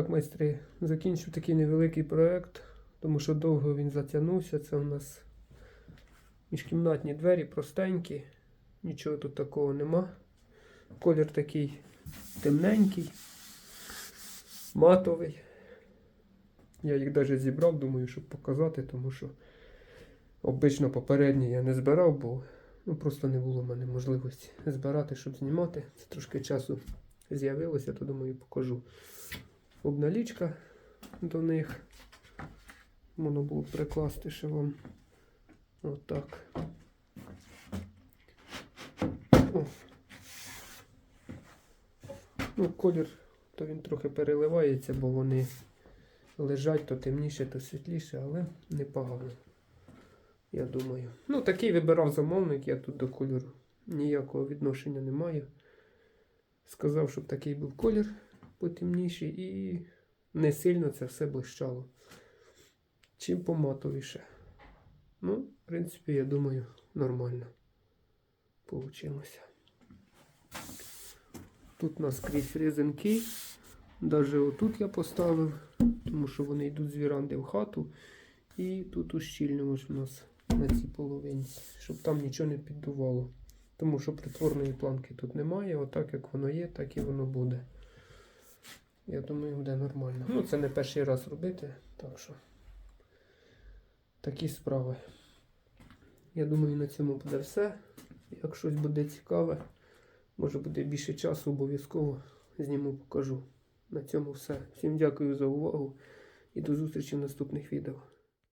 так, майстри, закінчив такий невеликий проект, тому що довго він затягнувся. Це у нас міжкімнатні двері простенькі, нічого тут такого нема. Колір такий темненький, матовий. Я їх навіть зібрав, думаю, щоб показати, тому що обично попередні я не збирав, бо ну, просто не було в мене можливості збирати, щоб знімати. Це трошки часу з'явилося, то думаю, покажу. Обналічка до них. Можна було прикласти ще вам отак. О. Ну, колір, то він трохи переливається, бо вони лежать то темніше, то світліше, але непогано. Я думаю. Ну, такий вибирав замовник, я тут до кольору ніякого відношення не маю. Сказав, щоб такий був колір потемніший і не сильно це все блищало. Чим поматовіше. Ну, в принципі, я думаю, нормально получилося. Тут у нас крізь резинки. Навіть отут я поставив, тому що вони йдуть з віранди в хату. І тут ущільнюємо ж у нас на цій половинці, щоб там нічого не піддувало. Тому що притворної планки тут немає. Отак як воно є, так і воно буде. Я думаю, буде нормально. Ну, це не перший раз робити, так що такі справи. Я думаю, на цьому буде все. Як щось буде цікаве, може буде більше часу, обов'язково зніму, покажу. На цьому все. Всім дякую за увагу і до зустрічі в наступних відео.